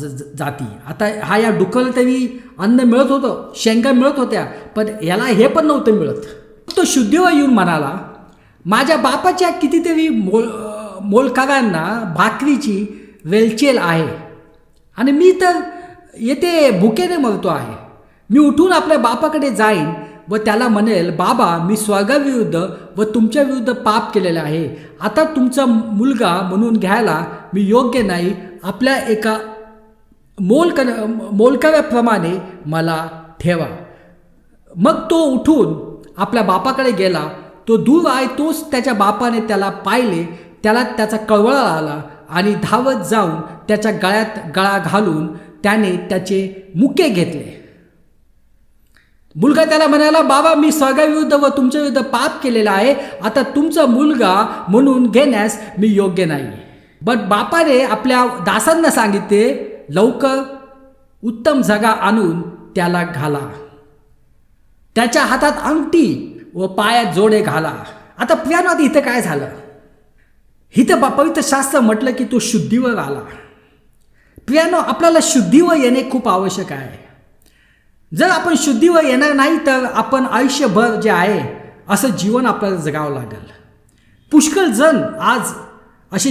ज- ज- जाती. आता हा या डुकल तरी अन्न मिळत होतं शेंगा मिळत होत्या पण याला हे पण नव्हतं मिळत. तो शुद्धीवर येऊन म्हणाला माझ्या बापाच्या कितीतरी मोल मोलकारांना भाकरीची वेलचेल आहे आणि मी तर येथे भुकेने मरतो आहे. मी उठून आपल्या बापाकडे जाईन व त्याला म्हणेल बाबा मी स्वर्गाविरुद्ध व तुमच्या विरुद्ध पाप केलेले आहे. आता तुमचा मुलगा म्हणून घ्यायला मी योग्य नाही. आपल्या एका मोल कर मला ठेवा. मग तो उठून आपल्या बापाकडे गेला. तो दूर आहे तोच त्याच्या बापाने त्याला पाहिले. त्याला त्याचा कळवळा आला आणि धावत जाऊन त्याच्या गळ्यात गळा घालून त्याने त्याचे मुके घेतले. मुलगा त्याला म्हणाला बाबा मी स्वर्गाविरुद्ध व तुमच्या विरुद्ध पाप केलेला आहे. आता तुमचा मुलगा म्हणून घेण्यास मी योग्य नाही. बट बापाने आपल्या दासांना सांगितले लवकर उत्तम जागा आणून त्याला घाला. त्याच्या हातात अंगठी व पायात जोडे घाला. आता प्रियानो इथं काय झालं? इथं पवित्र शास्त्र म्हटलं की तो शुद्धीवर आला. प्रियानो आपल्याला शुद्धीवर येणे खूप आवश्यक आहे. जर आपण शुद्धीवर येणार नाही तर आपण आयुष्यभर जे आहे असं जीवन आपल्याला जगावं लागेल. पुष्कळ जण आज असे